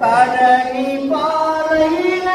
Bharani பாறையினோ